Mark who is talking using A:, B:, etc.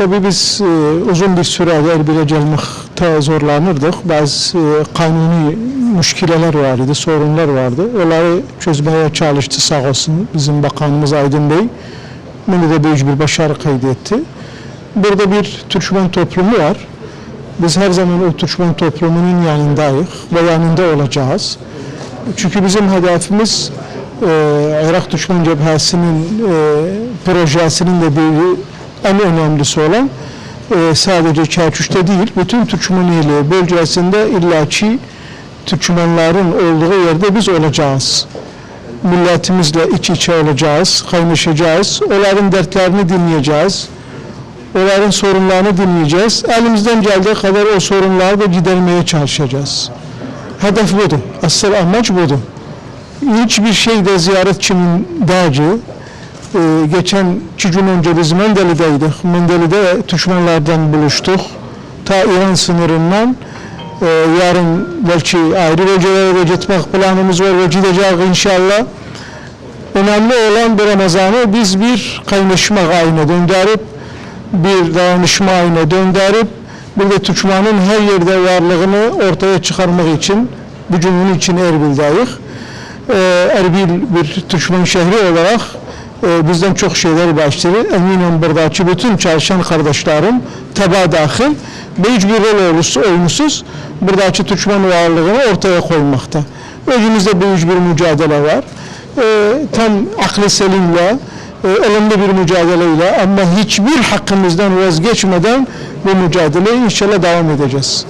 A: Tabii biz e, uzun bir süre Erbil'e gelmekte zorlanırdık. Bazı e, kanuni müşkileler vardı, sorunlar vardı. Onları çözmeye çalıştı sağ olsun bizim bakanımız Aydın Bey. Bunu da büyük bir başarı kaydetti. Burada bir Türkmen toplumu var. Biz her zaman o Türkmen toplumunun yanındayız ve yanında olacağız. Çünkü bizim hedefimiz e, Irak Düşman Cephesi'nin e, projesinin de bir en önemlisi olan e, sadece Kerkük'te değil, bütün Türkmeniliği bölgesinde illaki Türkmenlerin olduğu yerde biz olacağız. Milletimizle iç içe olacağız, kaynaşacağız, onların dertlerini dinleyeceğiz, onların sorunlarını dinleyeceğiz. Elimizden geldiği kadar o sorunları da gidermeye çalışacağız. Hedef budur, asıl amaç budur. Hiçbir şey de ziyaretçinin derci. Ee, geçen iki gün önce biz Mendeli'deydik. Mendeli'de Türkmenlerden buluştuk. Ta İran sınırından e, yarın belki ayrı bölgelere de gitmek planımız var ve gideceğiz inşallah. Önemli olan bu Ramazan'ı biz bir kaynaşma haline döndürüp bir dayanışma haline döndürüp bir de Türkmen'in her yerde varlığını ortaya çıkarmak için bugünün için Erbil'deyiz. Ee, Erbil bir Türkmen şehri olarak e, bizden çok şeyler başlıyor. Eminim buradaki bütün çalışan kardeşlerim teba dahil büyük bir rol oyunusuz buradaki Türkmen varlığını ortaya koymakta. Önümüzde büyük bir mücadele var. Ee, tam aklı selimle, e, ılımlı bir mücadeleyle ama hiçbir hakkımızdan vazgeçmeden bu mücadeleyi inşallah devam edeceğiz.